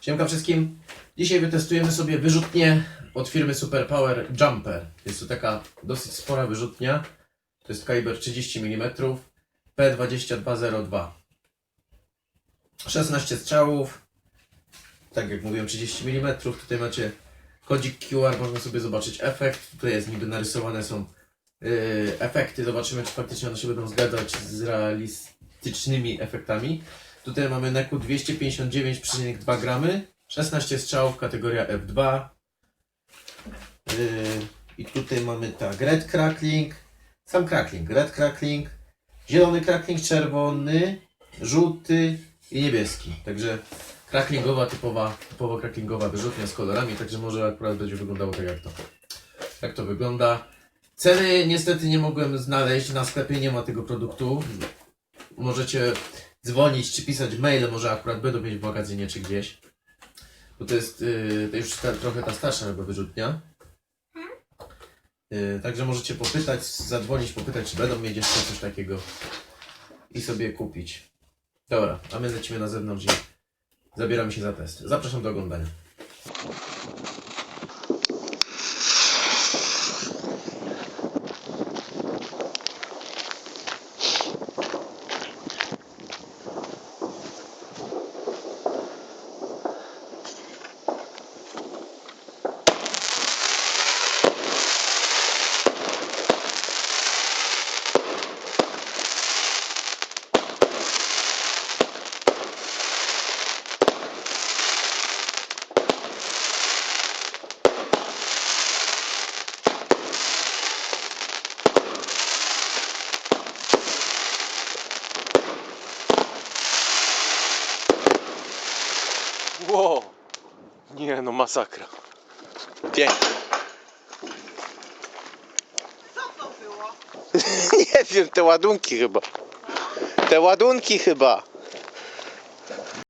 Siemka wszystkim. Dzisiaj wytestujemy sobie wyrzutnię od firmy Superpower Jumper. Jest to taka dosyć spora wyrzutnia. To jest kaliber 30 mm P2202. 16 strzałów. Tak jak mówiłem 30 mm. Tutaj macie kodzik QR, można sobie zobaczyć efekt. Tutaj jest niby narysowane są yy, efekty. Zobaczymy czy faktycznie one się będą zgadzać z realistycznymi efektami. Tutaj mamy NEKU 259,2 gramy, 16 strzałów, kategoria F2. Yy, I tutaj mamy tak, red crackling, sam crackling, red crackling, zielony crackling, czerwony, żółty i niebieski. Także cracklingowa, typowa, typowo cracklingowa wyrzutnia z kolorami, także może akurat będzie wyglądało tak jak to. Tak to wygląda. Ceny niestety nie mogłem znaleźć, na sklepie nie ma tego produktu. Możecie dzwonić czy pisać maile, może akurat będą mieć w magazynie czy gdzieś. Bo to jest yy, to już ta, trochę ta starsza chyba wyrzutnia. Yy, także możecie popytać, zadzwonić, popytać, czy będą mieć jeszcze coś takiego i sobie kupić. Dobra, a my lecimy na zewnątrz i zabieramy się za test. Zapraszam do oglądania. Wow. Nie no, masakra. Pięknie. Co to było? Nie wiem, te ładunki chyba. Te ładunki chyba.